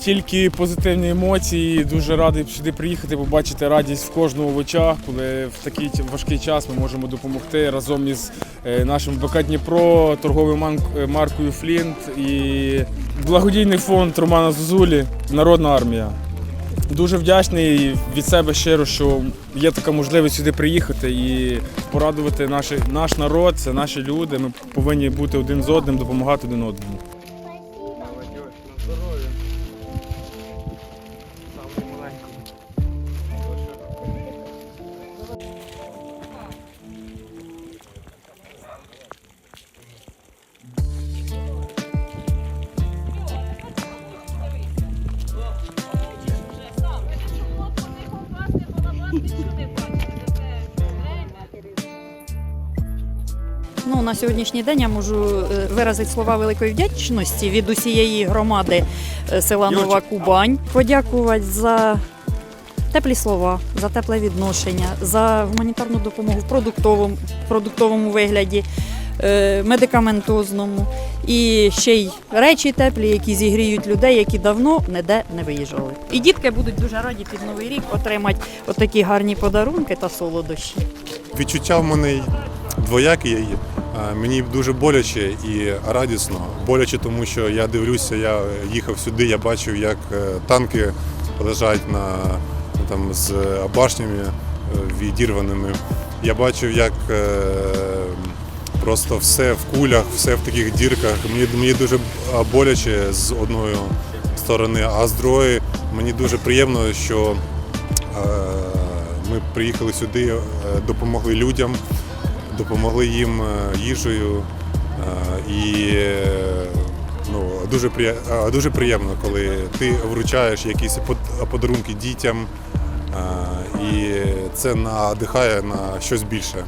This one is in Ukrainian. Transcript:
Тільки позитивні емоції. Дуже радий сюди приїхати, побачити радість в кожного в очах, коли в такий важкий час ми можемо допомогти разом із е, нашим БК Дніпро, торговою е, маркою Флінт і благодійний фонд Романа Зозулі, Народна армія. Дуже вдячний від себе щиро, що є така можливість сюди приїхати і порадувати наші, наш народ, це наші люди. Ми повинні бути один з одним, допомагати один одному. Ну, на сьогоднішній день я можу е, виразити слова великої вдячності від усієї громади е, села Нова Кубань. Подякувати за теплі слова, за тепле відношення, за гуманітарну допомогу в продуктовому, продуктовому вигляді, е, медикаментозному. І ще й речі теплі, які зігріють людей, які давно ніде не виїжджали. І дітки будуть дуже раді під новий рік отримати отакі гарні подарунки та солодощі. Відчуття в мене двоякі є. Е, Мені дуже боляче і радісно. Боляче, тому що я дивлюся, я їхав сюди, я бачив, як е, танки лежать на там з башнями е, відірваними. Я бачив, як е, просто все в кулях, все в таких дірках. Мені, мені дуже боляче з одної сторони, а з другої мені дуже приємно, що ми приїхали сюди, допомогли людям, допомогли їм е, їжею. е, І е, ну, дуже, дуже приємно, коли ти вручаєш якісь под- подарунки дітям, і це надихає на щось більше.